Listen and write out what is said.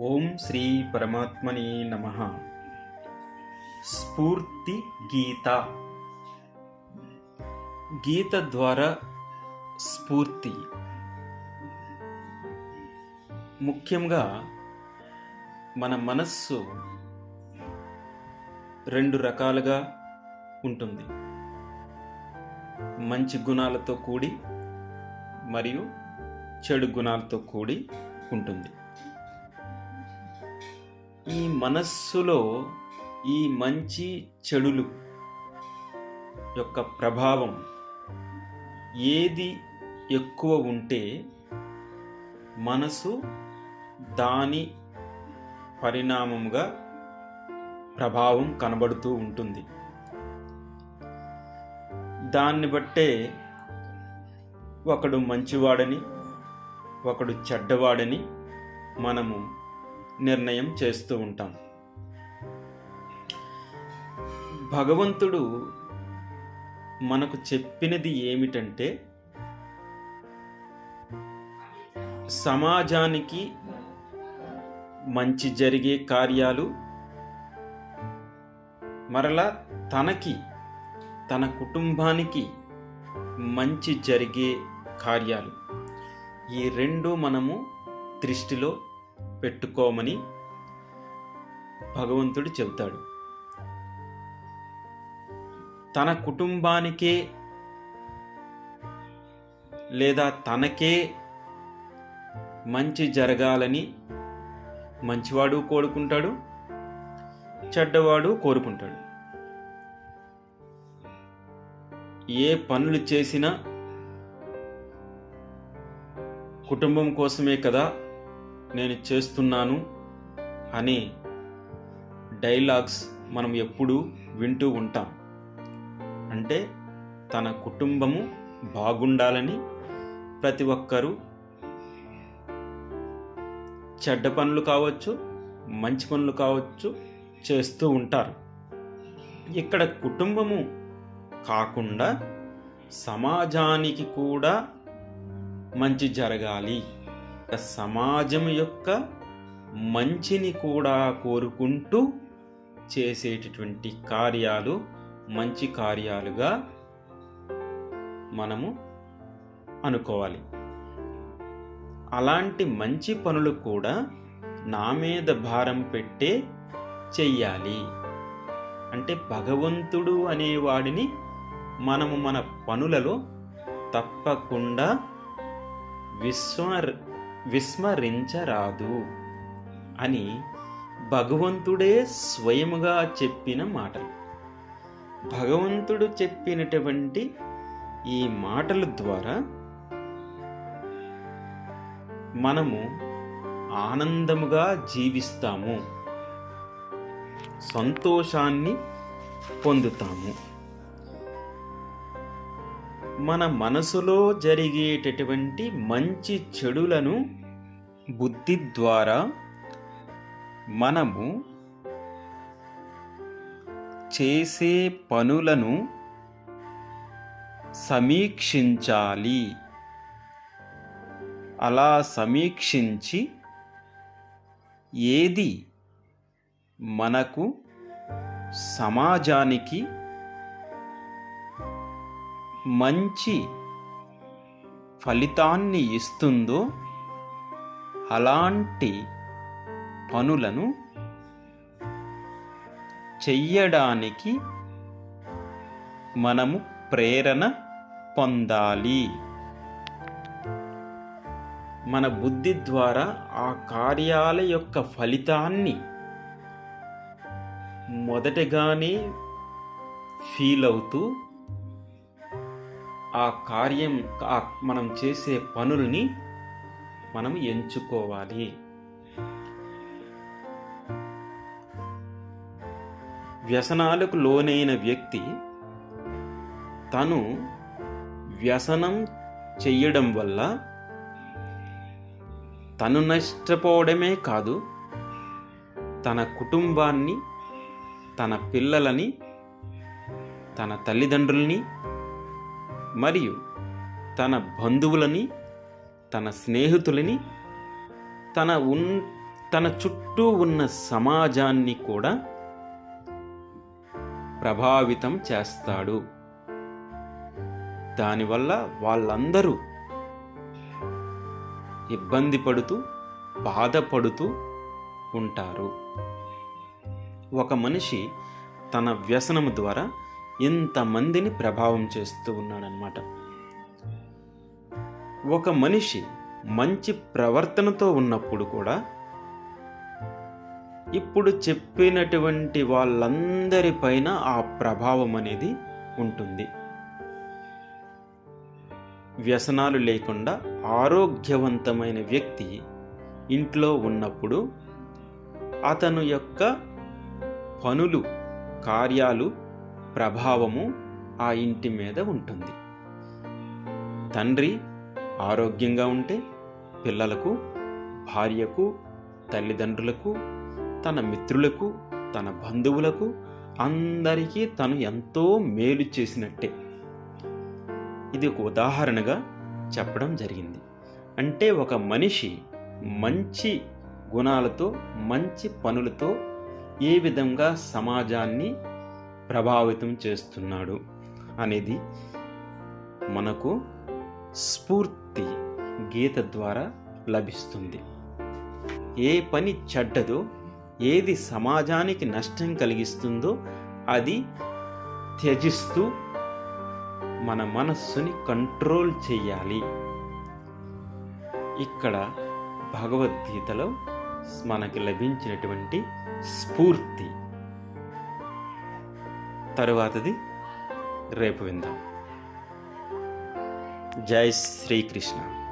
ఓం శ్రీ పరమాత్మని నమ. స్ఫూర్తి గీత. గీత ద్వారా స్ఫూర్తి. ముఖ్యంగా మన మనస్సు రెండు రకాలుగా ఉంటుంది. మంచి గుణాలతో కూడి మరియు చెడు గుణాలతో కూడి ఉంటుంది. ఈ మనస్సులో ఈ మంచి చెడులు యొక్క ప్రభావం ఏది ఎక్కువ ఉంటే మనసు దాని పరిణామముగా ప్రభావం కనబడుతూ ఉంటుంది. దాన్ని బట్టే ఒకడు మంచివాడని ఒకడు చెడ్డవాడని మనము నిర్ణయం చేస్తూ ఉంటాం. భగవంతుడు మనకు చెప్పినది ఏమిటంటే సమాజానికి మంచి జరిగే కార్యాలు మరలా తనకి తన కుటుంబానికి మంచి జరిగే కార్యాలు. ఈ రెండు మనము దృష్టిలో పెట్టుకోమని భగవంతుడు చెబుతాడు. తన కుటుంబానికే లేదా తనకే మంచి జరగాలని మంచివాడు కోరుకుంటాడు చెడ్డవాడు కోరుకుంటాడు. ఏ పనులు చేసినా కుటుంబం కోసమే కదా నేను చేస్తున్నాను అనే డైలాగ్స్ మనం ఎప్పుడూ వింటూ ఉంటాం. అంటే తన కుటుంబము బాగుండాలని ప్రతి ఒక్కరూ చెడ్డ పనులు కావచ్చు మంచి పనులు కావచ్చు చేస్తూ ఉంటారు. ఇక్కడ కుటుంబము కాకుండా సమాజానికి కూడా మంచి జరగాలి. సమాజం యొక్క మంచిని కూడా కోరుకుంటూ చేసేటటువంటి కార్యాలు మంచి కార్యాలుగా మనము అనుకోవాలి. అలాంటి మంచి పనులు కూడా నా మీద భారం పెట్టే చెయ్యాలి. అంటే భగవంతుడు అనేవాడిని మనము మన పనులలో తప్పకుండా విశ్వ విస్మరించరాదు అని భగవంతుడే స్వయముగా చెప్పిన మాటలు. భగవంతుడు చెప్పినటువంటి ఈ మాటల ద్వారా మనము ఆనందముగా జీవిస్తాము సంతోషాన్ని పొందుతాము. మన మనసులో జరిగేటటువంటి మంచి చెడులను బుద్ధి ద్వారా మనము చేసే పనులను సమీక్షించాలి. అలా సమీక్షించి ఏది మనకు సమాజానికి మంచి ఫలితాన్ని ఇస్తుందో అలాంటి పనులను చెయ్యడానికి మనము ప్రేరణ పొందాలి. మన బుద్ధి ద్వారా ఆ కార్యాల యొక్క ఫలితాన్ని మొదటగానే ఫీల్ అవుతూ ఆ కార్యం ఆ మనం చేసే పనుల్ని మనం ఎంచుకోవాలి. వ్యసనాలకు లోనైన వ్యక్తి తను వ్యసనం చెయ్యడం వల్ల తను నష్టపోవడమే కాదు తన కుటుంబాన్ని తన పిల్లలని తన తల్లిదండ్రుల్ని మరియు తన బంధువులని తన స్నేహితులని తన ఉన్ తన చుట్టూ ఉన్న సమాజాన్ని కూడా ప్రభావితం చేస్తాడు. దానివల్ల వాళ్ళందరూ ఇబ్బంది పడుతూ బాధపడుతూ ఉంటారు. ఒక మనిషి తన వ్యసనము ద్వారా ఇంతమందిని ప్రభావం చేస్తూ ఉన్నాడనమాట ఒక మనిషి మంచి ప్రవర్తనతో ఉన్నప్పుడు కూడా ఇప్పుడు చెప్పినటువంటి వాళ్ళందరిపైన ఆ ప్రభావం అనేది ఉంటుంది. వ్యసనాలు లేకుండా ఆరోగ్యవంతమైన వ్యక్తి ఇంట్లో ఉన్నప్పుడు అతను యొక్క పనులు కార్యాలు ప్రభావము ఆ ఇంటి మీద ఉంటుంది. తండ్రి ఆరోగ్యంగా ఉంటే పిల్లలకు భార్యకు తల్లిదండ్రులకు తన మిత్రులకు తన బంధువులకు అందరికీ తను ఎంతో మేలు చేసినట్టే. ఇది ఒక ఉదాహరణగా చెప్పడం జరిగింది. అంటే ఒక మనిషి మంచి గుణాలతో మంచి పనులతో ఏ విధంగా సమాజాన్ని ప్రభావితం చేస్తున్నాడు అనేది మనకు స్ఫూర్తి గీత ద్వారా లభిస్తుంది. ఏ పని చెడ్డదో ఏది సమాజానికి నష్టం కలిగిస్తుందో అది త్యజిస్తూ మన మనస్సుని కంట్రోల్ చేయాలి. ఇక్కడ భగవద్గీతలో మనకి లభించినటువంటి స్ఫూర్తి. తరువాతది రేపు విందాం. జై శ్రీకృష్ణ.